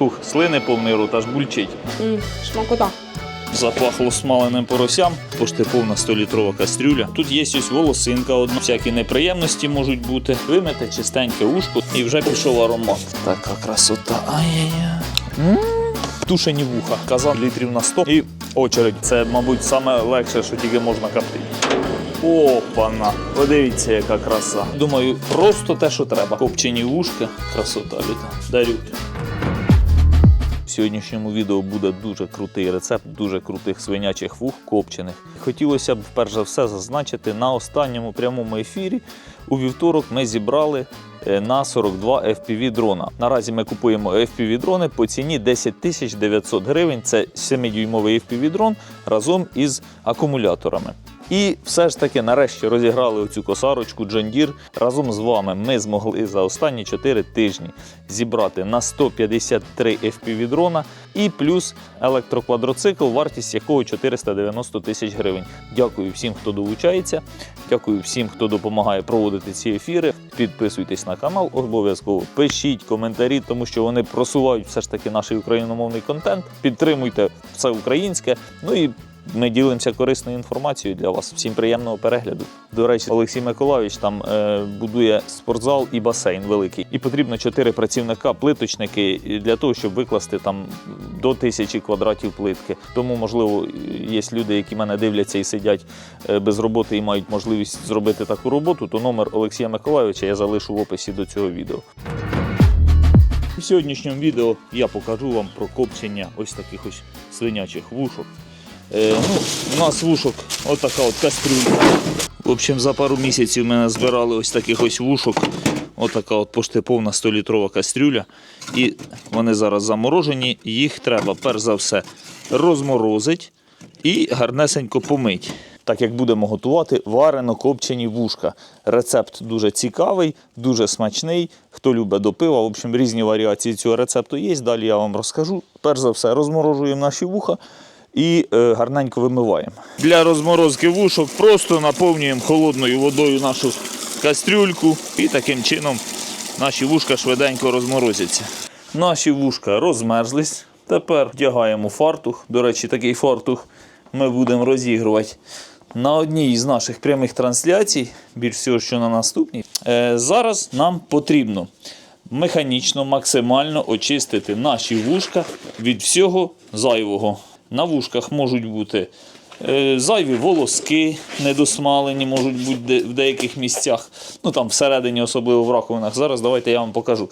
Хух, слини повний рот, аж бульчить. М, Смакота. Запахло смаленим поросям, пошти повна 100-літрова кастрюля. Тут є ось волосинка, одна, всякі неприємності можуть бути. Вимите чистеньке ушко і вже пішов аромат. Така красота. Ай-яй-яй. Тушені вуха. Казав літрів на 100 і очередь. Це, мабуть, саме легше, що тільки можна коптити. Опана! Подивіться, яка краса. Думаю, просто те, що треба. Копчені вушка, красота літа. Дарю. В сьогоднішньому відео буде дуже крутий рецепт дуже крутих свинячих вух копчених. Хотілося б перш за все зазначити на останньому прямому ефірі. У вівторок ми зібрали е, на 42 FPV дрона. Наразі ми купуємо FPV дрони по ціні 10 тисяч 900 гривень. Це 7-дюймовий FPV дрон разом із акумуляторами. І все ж таки, нарешті, розіграли оцю косарочку John. Разом з вами ми змогли за останні 4 тижні зібрати на 153 FPV дрона і плюс електроквадроцикл, вартість якого 490 тисяч гривень. Дякую всім, хто долучається. Дякую всім, хто допомагає проводити ці ефіри. Підписуйтесь на канал, обов'язково пишіть коментарі, тому що вони просувають все ж таки наш україномовний контент. Підтримуйте все українське. Ну і ми ділимося корисною інформацією для вас. Всім приємного перегляду. До речі, Олексій Миколайович там е, будує спортзал і басейн великий. І потрібно чотири працівника, плиточники для того, щоб викласти там до тисячі квадратів плитки. Тому, можливо, є люди, які мене дивляться і сидять е, без роботи і мають можливість зробити таку роботу. То номер Олексія Миколайовича я залишу в описі до цього відео. У сьогоднішньому відео я покажу вам про копчення ось таких ось свинячих вушок. Е, ну, у нас вушок отака от кастрюлька. В общем, за пару місяців ми назбирали ось таких ось вушок. Отака от пошти повна 100-літрова кастрюля. І вони зараз заморожені. Їх треба, перш за все, розморозити і гарнесенько помить. Так як будемо готувати варено копчені вушка. Рецепт дуже цікавий, дуже смачний. Хто любить до пива, в общем, різні варіації цього рецепту є. Далі я вам розкажу. Перш за все, розморожуємо наші вуха і е, гарненько вимиваємо. Для розморозки вушок просто наповнюємо холодною водою нашу кастрюльку і таким чином наші вушка швиденько розморозяться. Наші вушка розмерзлись. Тепер вдягаємо фартух. До речі, такий фартух ми будемо розігрувати на одній із наших прямих трансляцій, більш всього, що на наступній. Е, зараз нам потрібно механічно, максимально очистити наші вушка від всього зайвого. На вушках можуть бути зайві волоски недосмалені, можуть бути в деяких місцях. Ну там всередині, особливо в раковинах. Зараз давайте я вам покажу.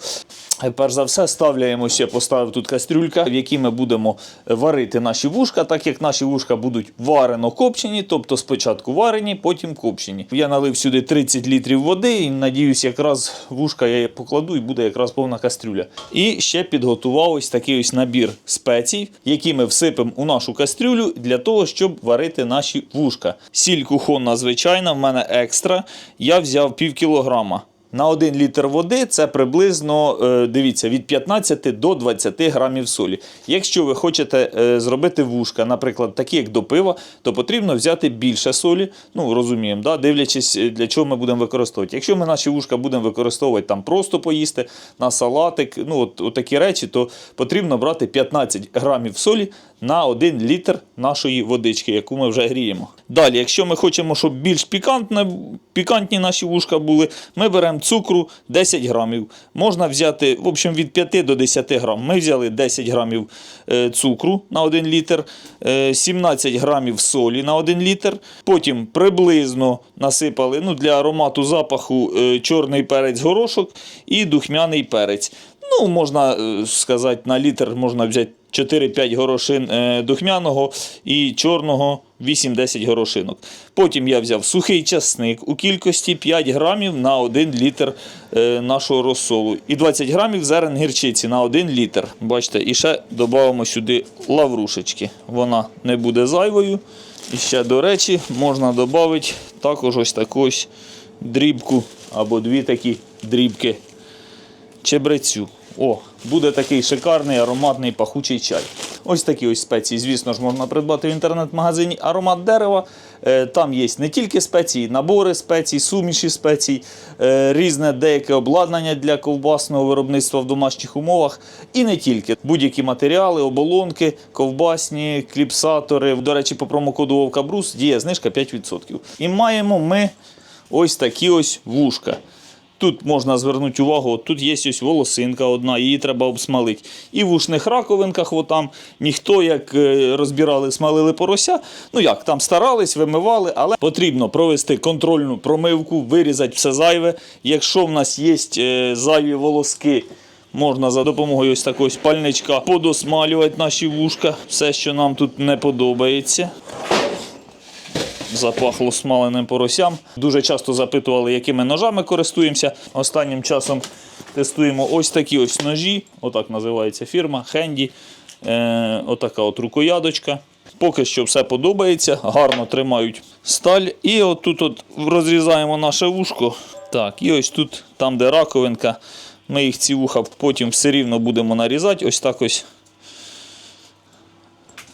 Е, Перш за все, ставляємо ще, поставив тут кастрюлька, в якій ми будемо варити наші вушка, так як наші вушка будуть варено копчені, тобто спочатку варені, потім копчені. Я налив сюди 30 літрів води і надіюсь, якраз вушка я покладу і буде якраз повна кастрюля. І ще підготував ось такий ось набір спецій, які ми всипемо у нашу кастрюлю для того, щоб варити наші вушка. Сіль кухонна звичайна, в мене екстра. Я взяв пів кілограма. На 1 літр води це приблизно, е, дивіться, від 15 до 20 грамів солі. Якщо ви хочете е, зробити вушка, наприклад, такі як до пива, то потрібно взяти більше солі. Ну, розуміємо, да? дивлячись, е, для чого ми будемо використовувати. Якщо ми наші вушка будемо використовувати там просто поїсти на салатик, ну от, от такі речі, то потрібно брати 15 грамів солі на 1 літр нашої водички, яку ми вже гріємо. Далі, якщо ми хочемо, щоб більш пікантне, пікантні наші вушка були, ми беремо цукру 10 грамів. Можна взяти в общем, від 5 до 10 грам. Ми взяли 10 грамів е, цукру на 1 літр, е, 17 грамів солі на 1 літр. Потім приблизно насипали ну, для аромату запаху е, чорний перець горошок і духмяний перець. Ну, можна е, сказати, на літр можна взяти 4-5 горошин е, духмяного і чорного 8-10 горошинок. Потім я взяв сухий часник у кількості 5 грамів на 1 літр е, нашого розсолу. І 20 грамів зерен гірчиці на 1 літр. Бачите, і ще додамо сюди лаврушечки. Вона не буде зайвою. І ще, до речі, можна додати також ось таку дрібку або дві такі дрібки чебрецю. О, буде такий шикарний ароматний пахучий чай. Ось такі ось спеції, звісно ж, можна придбати в інтернет-магазині Аромат дерева. Е, Там є не тільки спеції, набори спецій, суміші спецій, е, різне деяке обладнання для ковбасного виробництва в домашніх умовах. І не тільки будь-які матеріали, оболонки, ковбасні, кліпсатори. До речі, по промокоду Вовка Брус діє знижка 5%. І маємо ми ось такі ось вушка. Тут можна звернути увагу, тут є ось волосинка одна, її треба обсмалити. І в ушних раковинках, отам, ніхто, як е, розбирали, смалили порося. Ну як, там старались, вимивали, але потрібно провести контрольну промивку, вирізати все зайве. Якщо в нас є е, зайві волоски, можна за допомогою ось такого пальничка подосмалювати наші вушка, все, що нам тут не подобається запахло смаленим поросям. Дуже часто запитували, якими ножами користуємося. Останнім часом тестуємо ось такі ось ножі. Отак називається фірма Хенді. Е, отака от рукоядочка. Поки що все подобається, гарно тримають сталь. І отут от розрізаємо наше вушко. Так, і ось тут, там, де раковинка, ми їх ці вуха потім все рівно будемо нарізати. Ось так ось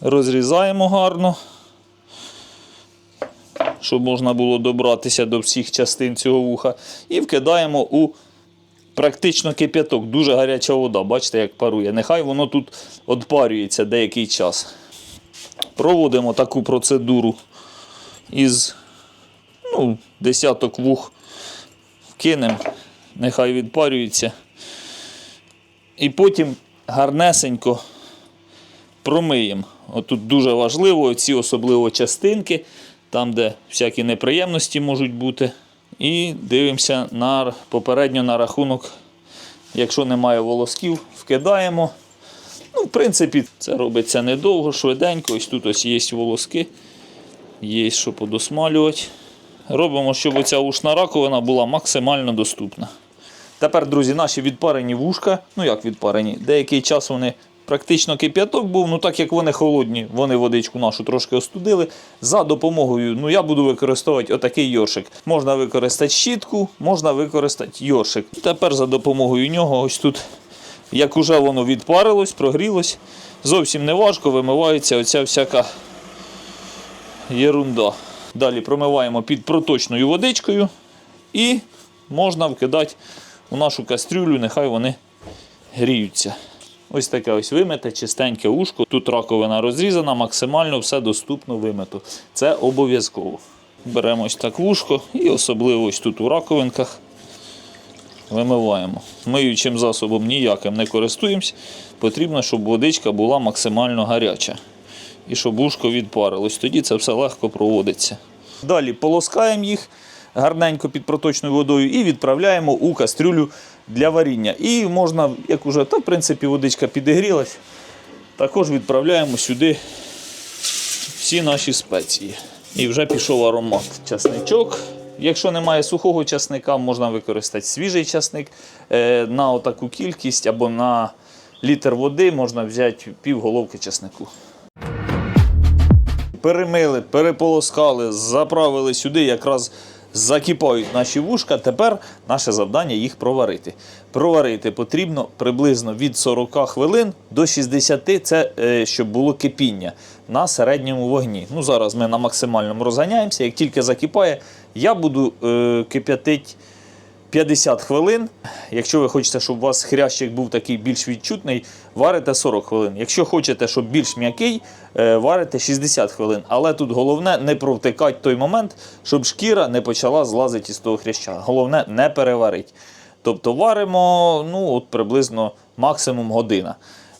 розрізаємо гарно щоб можна було добратися до всіх частин цього вуха. І вкидаємо у практично кип'яток. Дуже гаряча вода. Бачите, як парує. Нехай воно тут відпарюється деякий час. Проводимо таку процедуру із ну, десяток вух. Вкинемо, нехай відпарюється. І потім гарнесенько промиємо. Отут дуже важливо, ці особливо частинки, там, де всякі неприємності можуть бути. І дивимося на, попередньо на рахунок, якщо немає волосків, вкидаємо. Ну, В принципі, це робиться недовго, швиденько. Ось тут ось є волоски, є що подосмалювати. Робимо, щоб оця ушна раковина була максимально доступна. Тепер, друзі, наші відпарені вушка, ну як відпарені, деякий час вони практично кип'яток був, ну так як вони холодні, вони водичку нашу трошки остудили. За допомогою, ну я буду використовувати отакий йоршик. Можна використати щітку, можна використати йоршик. Тепер за допомогою нього, ось тут, як уже воно відпарилось, прогрілось, зовсім не важко вимивається оця всяка єрунда. Далі промиваємо під проточною водичкою і можна вкидати у нашу кастрюлю, нехай вони гріються. Ось таке ось вимите, чистеньке ушко. Тут раковина розрізана, максимально все доступно вимито. Це обов'язково. Беремо ось так вушко і особливо ось тут у раковинках вимиваємо. Миючим засобом ніяким не користуємось. Потрібно, щоб водичка була максимально гаряча. І щоб ушко відпарилось. Тоді це все легко проводиться. Далі полоскаємо їх гарненько під проточною водою і відправляємо у кастрюлю для варіння. І можна, як уже, та в принципі водичка підігрілась, також відправляємо сюди всі наші спеції. І вже пішов аромат. Часничок. Якщо немає сухого часника, можна використати свіжий часник. Е, На отаку кількість або на літр води можна взяти пів головки часнику. Перемили, переполоскали, заправили сюди, якраз закипають наші вушка. Тепер наше завдання їх проварити. Проварити потрібно приблизно від 40 хвилин до 60, це е, щоб було кипіння на середньому вогні. Ну, Зараз ми на максимальному розганяємося. Як тільки закипає, я буду е, кип'ятити 50 хвилин. Якщо ви хочете, щоб у вас хрящик був такий більш відчутний, варите 40 хвилин. Якщо хочете, щоб більш м'який, е, варите 60 хвилин. Але тут головне не провтикати той момент, щоб шкіра не почала злазити із того хряща. Головне не переварити. Тобто варимо ну, от приблизно максимум година.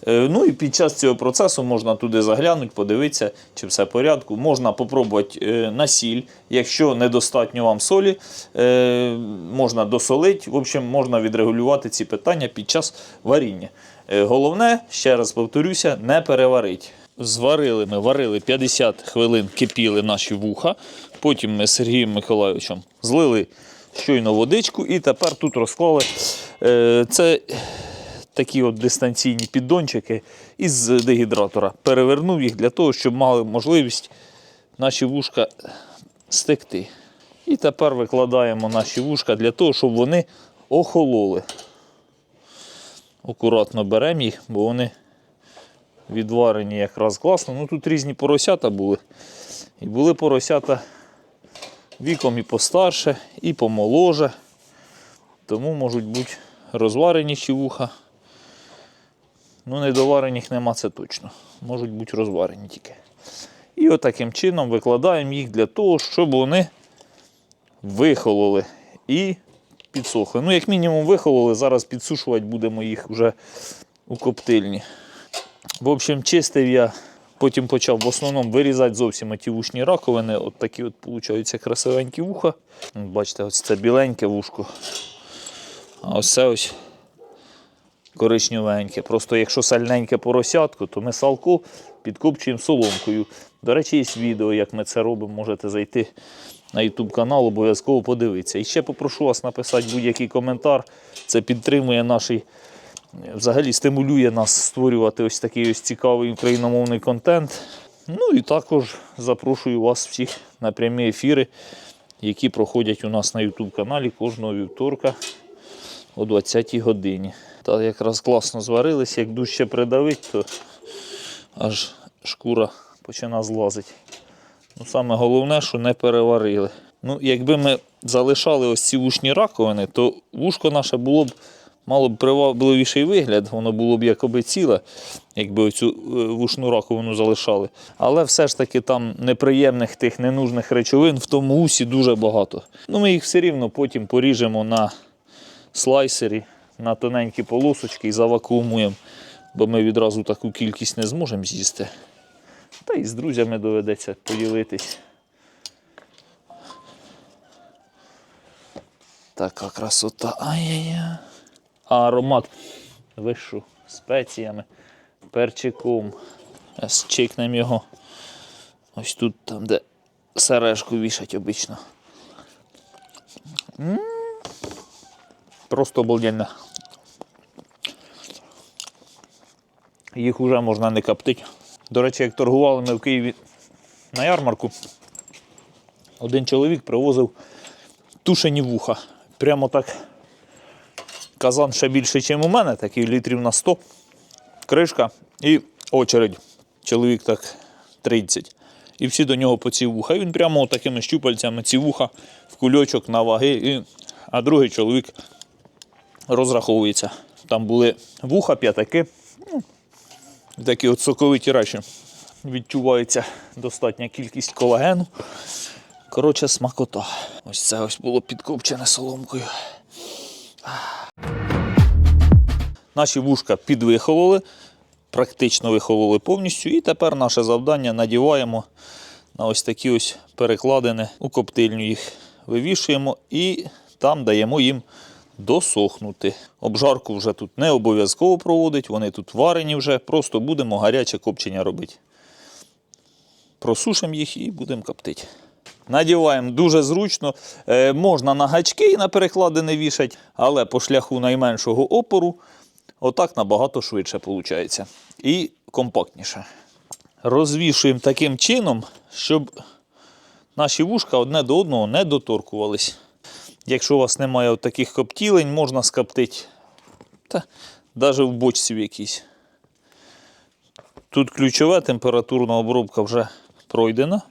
Е, Ну і під час цього процесу можна туди заглянути, подивитися, чи все в порядку. Можна спробувати е, на сіль. Якщо недостатньо вам солі, е, можна досолити. В общем, можна відрегулювати ці питання під час варіння. Головне, ще раз повторюся, не переварити. Зварили ми, варили 50 хвилин, кипіли наші вуха. Потім ми з Сергієм Миколайовичем злили щойно водичку і тепер тут розклали. Це такі от дистанційні піддончики із дегідратора. Перевернув їх для того, щоб мали можливість наші вушка стекти. І тепер викладаємо наші вушка для того, щоб вони охололи. Акуратно беремо їх, бо вони відварені якраз класно. Ну тут різні поросята були. І були поросята віком і постарше, і помоложе. Тому можуть бути розварені чи вуха. Ну, недоварених нема, це точно. Можуть бути розварені тільки. І отаким чином викладаємо їх для того, щоб вони вихололи і підсохли. Ну, як мінімум, вихололи, зараз підсушувати будемо їх вже у коптильні. В общем, чистив я, потім почав в основному вирізати зовсім ті вушні раковини. От такі от, виходять, красивенькі вуха. Бачите, ось це біленьке вушко. А ось це ось коричневеньке. Просто якщо сальненьке поросятко, то ми салку підкопчуємо соломкою. До речі, є відео, як ми це робимо. Можете зайти на YouTube канал, обов'язково подивитися. І ще попрошу вас написати будь-який коментар. Це підтримує наш, взагалі стимулює нас створювати ось такий ось цікавий україномовний контент. Ну і також запрошую вас всіх на прямі ефіри, які проходять у нас на YouTube каналі кожного вівторка о 20-й годині. Та якраз класно зварились, як дужче придавить, то аж шкура почина злазити. Ну, саме головне, що не переварили. Ну, якби ми залишали ось ці вушні раковини, то вушко наше було б мало б привабливіший вигляд, воно було б якоби ціле, якби оцю е, вушну раковину залишали. Але все ж таки там неприємних тих ненужних речовин в тому усі дуже багато. Ну, ми їх все рівно потім поріжемо на слайсері, на тоненькі полосочки і завакуумуємо, бо ми відразу таку кількість не зможемо з'їсти. Та і з друзями доведеться поділитись. Така красота. Ай-яй-яй. Аромат вишу спеціями, перчиком. Чикнемо його. Ось тут, там, де сережку вішать обично. М. Просто обалденно. Їх вже можна не коптити. До речі, як торгували ми в Києві на ярмарку, один чоловік привозив тушені вуха. Прямо так казан ще більше, ніж у мене, такий літрів на 100. Кришка і очередь. Чоловік так 30. І всі до нього по ці вуха. І він прямо такими щупальцями ці вуха в кульочок на ваги. І... А другий чоловік розраховується. Там були вуха, п'ятаки. Ну, Такі от соковиті речі. Відчувається достатня кількість колагену. Коротше, смакота. Ось це ось було підкопчене соломкою. Наші вушка підвихололи, практично вихололи повністю. І тепер наше завдання надіваємо на ось такі ось перекладини у коптильню. Їх вивішуємо і там даємо їм досохнути. Обжарку вже тут не обов'язково проводить, вони тут варені вже, просто будемо гаряче копчення робити. Просушимо їх і будемо коптити. Надіваємо дуже зручно. Е, можна на гачки і на перекладини вішати, але по шляху найменшого опору отак набагато швидше виходить. І компактніше. Розвішуємо таким чином, щоб наші вушка одне до одного не доторкувались. Якщо у вас немає таких коптілень, можна скоптити та, навіть в бочці в якійсь. Тут ключова температурна обробка вже пройдена.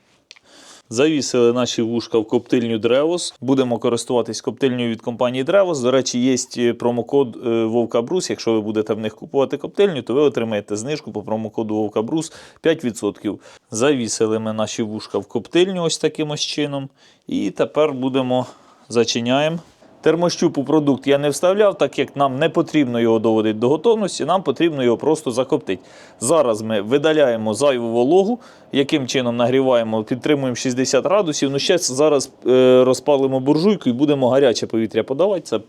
Завісили наші вушка в коптильню Древос. Будемо користуватись коптильнею від компанії Древос. До речі, є промокод е, Вовка Брус. Якщо ви будете в них купувати коптильню, то ви отримаєте знижку по промокоду Вовка Брус 5%. Завісили ми наші вушка в коптильню ось таким ось чином. І тепер будемо зачиняємо. Термощупу продукт я не вставляв, так як нам не потрібно його доводити до готовності, нам потрібно його просто закоптити. Зараз ми видаляємо зайву вологу, яким чином нагріваємо, підтримуємо 60 градусів. Ну, ще зараз е, розпалимо буржуйку і будемо гаряче повітря подавати. Це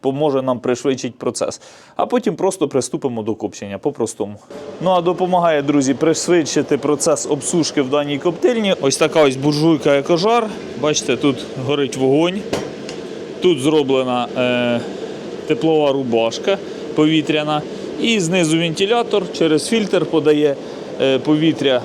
поможе нам пришвидшити процес. А потім просто приступимо до копчення по-простому. Ну а допомагає, друзі, пришвидшити процес обсушки в даній коптильні. Ось така ось буржуйка екожар. Бачите, тут горить вогонь. Тут зроблена е, теплова рубашка повітряна. І знизу вентилятор через фільтр подає е, повітря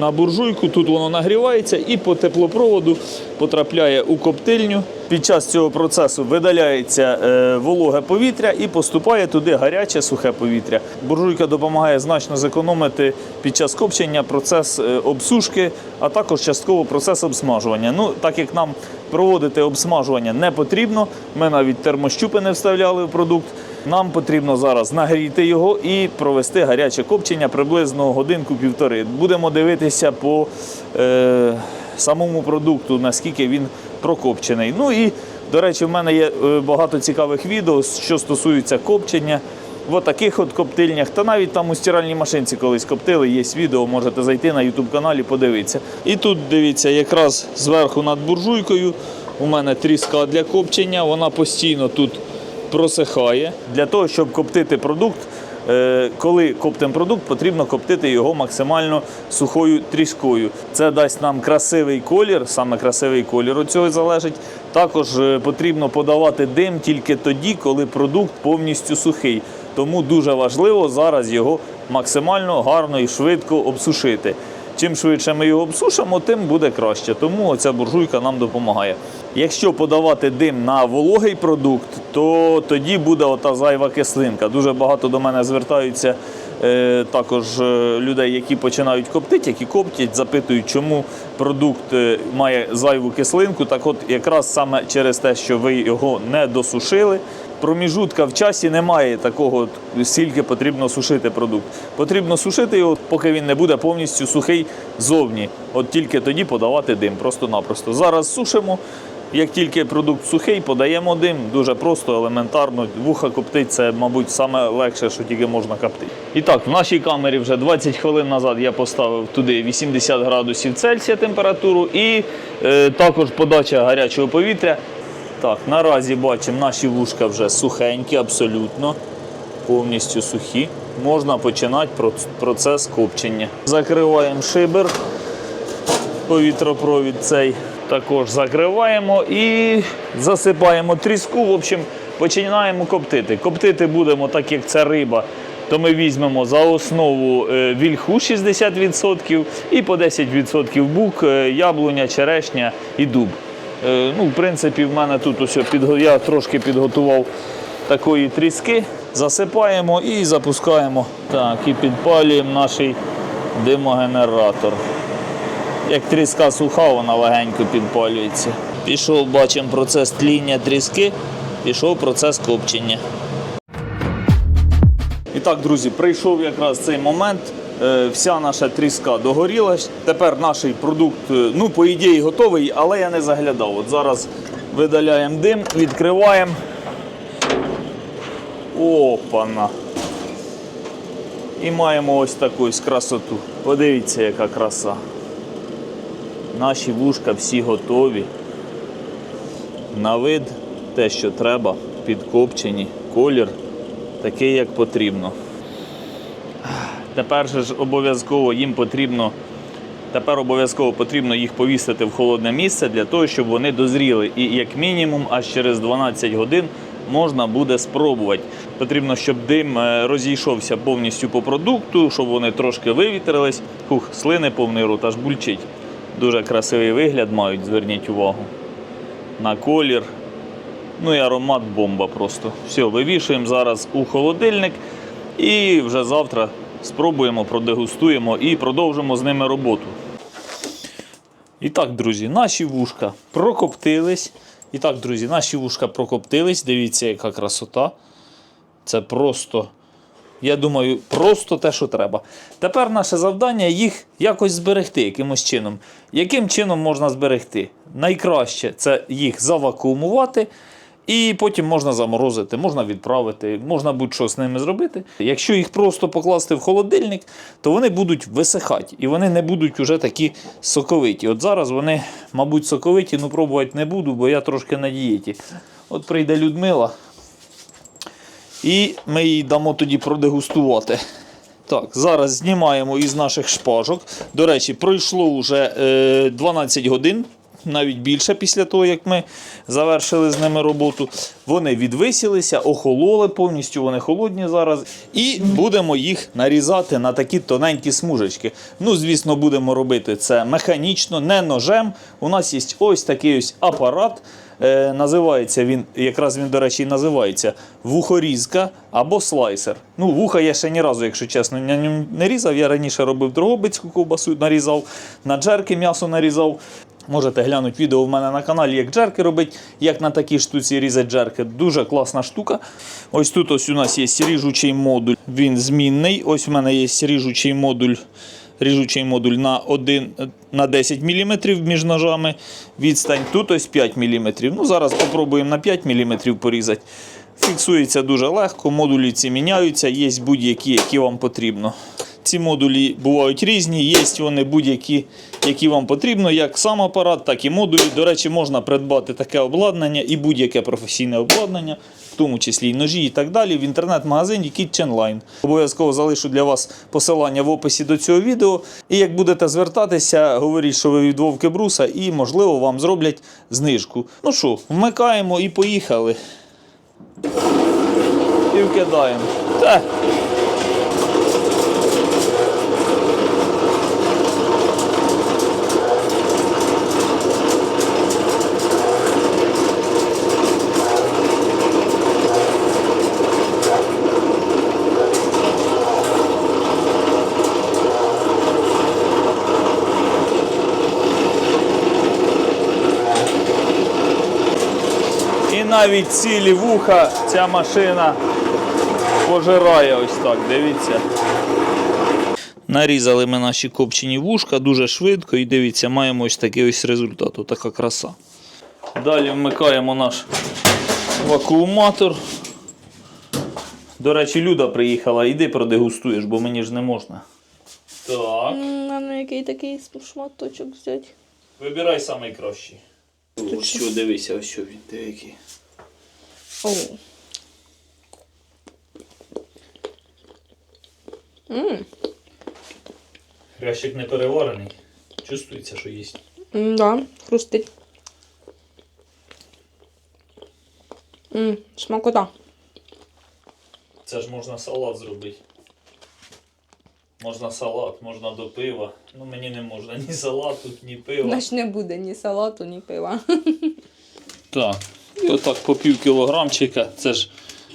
на буржуйку, тут воно нагрівається і по теплопроводу потрапляє у коптильню. Під час цього процесу видаляється е, вологе повітря і поступає туди гаряче сухе повітря. Буржуйка допомагає значно зекономити під час копчення процес е, обсушки, а також частково процес обсмажування. Ну, так як нам проводити обсмажування не потрібно, ми навіть термощупи не вставляли в продукт. Нам потрібно зараз нагріти його і провести гаряче копчення приблизно годинку-півтори. Будемо дивитися по е, самому продукту, наскільки він прокопчений. Ну і, до речі, в мене є е, багато цікавих відео, що стосуються копчення. В таких от коптильнях, та навіть там у стиральній машинці колись коптили, є відео, можете зайти на YouTube каналі, подивитися. І тут дивіться, якраз зверху над буржуйкою у мене тріска для копчення, вона постійно тут просихає. Для того, щоб коптити продукт, е, коли коптимо продукт, потрібно коптити його максимально сухою тріскою. Це дасть нам красивий колір, саме красивий колір від цього залежить. Також е, потрібно подавати дим тільки тоді, коли продукт повністю сухий. Тому дуже важливо зараз його максимально гарно і швидко обсушити. Чим швидше ми його обсушимо, тим буде краще. Тому оця буржуйка нам допомагає. Якщо подавати дим на вологий продукт, то тоді буде ота зайва кислинка. Дуже багато до мене звертаються також е, людей, які починають коптити, які коптять, запитують, чому продукт е, має зайву кислинку. Так от якраз саме через те, що ви його не досушили. Проміжутка в часі немає такого, скільки потрібно сушити продукт. Потрібно сушити його, поки він не буде повністю сухий зовні. От тільки тоді подавати дим, просто-напросто. Зараз сушимо. Як тільки продукт сухий, подаємо дим. Дуже просто, елементарно. Вуха коптить це, мабуть, саме легше, що тільки можна коптити. І так, в нашій камері вже 20 хвилин назад я поставив туди 80 градусів Цельсія температуру і е, також подача гарячого повітря. Так, наразі бачимо, наші вушка вже сухенькі, абсолютно, повністю сухі. Можна починати процес копчення. Закриваємо шибер, повітропровід цей також закриваємо і засипаємо тріску. В общем, починаємо коптити. Коптити будемо, так як це риба, то ми візьмемо за основу е, вільху 60% і по 10% бук, е, яблуня, черешня і дуб. Е, Ну, в принципі, в мене тут ось я трошки підготував такої тріски. Засипаємо і запускаємо. Так, і підпалюємо наш димогенератор. Як тріска суха, вона легенько підпалюється. Пішов, бачимо процес тління тріски, пішов процес копчення. І так, друзі, прийшов якраз цей момент. Е, Вся наша тріска догоріла. Тепер наш продукт, е, ну, по ідеї, готовий, але я не заглядав. От зараз видаляємо дим, відкриваємо. Опана. І маємо ось таку красоту. Подивіться, яка краса. Наші вушка всі готові. На вид те, що треба, підкопчені, колір такий, як потрібно. Тепер ж обов'язково їм потрібно. Тепер обов'язково потрібно їх повісити в холодне місце для того, щоб вони дозріли. І як мінімум, аж через 12 годин можна буде спробувати. Потрібно, щоб дим е, розійшовся повністю по продукту, щоб вони трошки вивітрились. Хух, слини повний рот, аж бульчить. Дуже красивий вигляд мають, зверніть увагу. На колір. Ну і аромат бомба просто. Все, вивішуємо зараз у холодильник і вже завтра спробуємо, продегустуємо і продовжимо з ними роботу. І так, друзі, наші вушка прокоптились. І так, друзі, наші вушка прокоптились. Дивіться, яка красота. Це просто, я думаю, просто те, що треба. Тепер наше завдання їх якось зберегти якимось чином. Яким чином можна зберегти? Найкраще це їх завакуумувати. І потім можна заморозити, можна відправити, можна будь-що з ними зробити. Якщо їх просто покласти в холодильник, то вони будуть висихати і вони не будуть вже такі соковиті. От зараз вони, мабуть, соковиті, ну пробувати не буду, бо я трошки на дієті. От прийде Людмила, і ми їй дамо тоді продегустувати. Так, зараз знімаємо із наших шпажок. До речі, пройшло вже е, 12 годин навіть більше після того, як ми завершили з ними роботу. Вони відвисілися, охололи повністю, вони холодні зараз. І будемо їх нарізати на такі тоненькі смужечки. Ну, звісно, будемо робити це механічно, не ножем. У нас є ось такий ось апарат. Е, називається він, якраз він, до речі, і називається вухорізка або слайсер. Ну, вуха я ще ні разу, якщо чесно, не різав. Я раніше робив дрогобицьку ковбасу, нарізав, на джерки м'ясо нарізав. Можете глянути відео в мене на каналі, як джерки робить, як на такій штуці різати джерки. Дуже класна штука. Ось тут ось у нас є ріжучий модуль, він змінний. Ось у мене є ріжучий модуль ріжучий модуль на 1, на 10 мм між ножами. Відстань тут ось 5 мм. Ну, зараз спробуємо на 5 мм порізати. Фіксується дуже легко, модулі ці міняються, є будь-які, які вам потрібно. Ці модулі бувають різні, є вони будь-які, які вам потрібно, як сам апарат, так і модулі. До речі, можна придбати таке обладнання і будь-яке професійне обладнання, тому числі і ножі і так далі, в інтернет-магазині KitchenLine. Обов'язково залишу для вас посилання в описі до цього відео. І як будете звертатися, говоріть, що ви від Вовки Бруса, і, можливо, вам зроблять знижку. Ну що, вмикаємо і поїхали. І вкидаємо. Та. І навіть цілі вуха ця машина пожирає ось так, дивіться. Нарізали ми наші копчені вушка дуже швидко і дивіться, маємо ось такий ось результат, така краса. Далі вмикаємо наш вакууматор. До речі, Люда приїхала, іди продегустуєш, бо мені ж не можна. Так. М, А який такий шматочок взяти? Вибирай найкращий. Ось що, дивися, ось що він, диви який. О. Хрящик не переварений. Чувствується, що їсть. да, хрустить. Мм, смакота. Це ж можна салат зробити. Можна салат, можна до пива. Ну мені не можна ні салату, ні пива. Наш не буде ні салату, ні пива. Так. І отак по пів кілограмчика. Це ж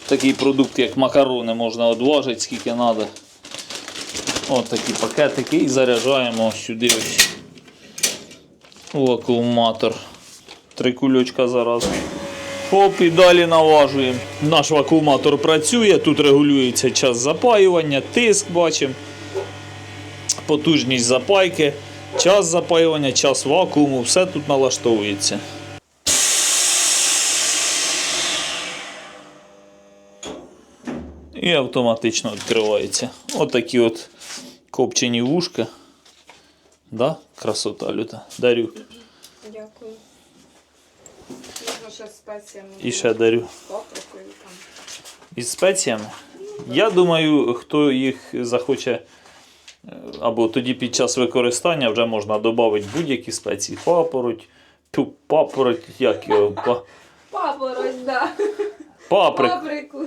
такий продукт, як макарони, можна одважити скільки треба. Ось такі пакетики і заряджаємо сюди ось у акумулятор. Три кульочка зараз. Хоп, і далі наважуємо. Наш вакууматор працює, тут регулюється час запаювання, тиск бачимо, потужність запайки, час запаювання, час вакууму, все тут налаштовується. І автоматично відкривається. Отакі от копчені вушка. Да? Красота люта. Дарю. Дякую. Можна ще спеціями. І ще дарю. паприкою там. Із спеціями. Я думаю, хто їх захоче, е, або тоді під час використання вже можна додати будь-які спеції. Папороть, ту, папороть, як його, па, Папороть, да. паприк. Паприку.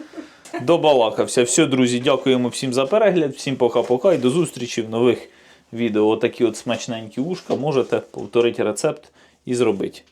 Добалакався. Все, друзі, дякуємо всім за перегляд, всім пока-пока і до зустрічі в нових відео. Отакі от смачненькі ушка можете повторити рецепт і зробити.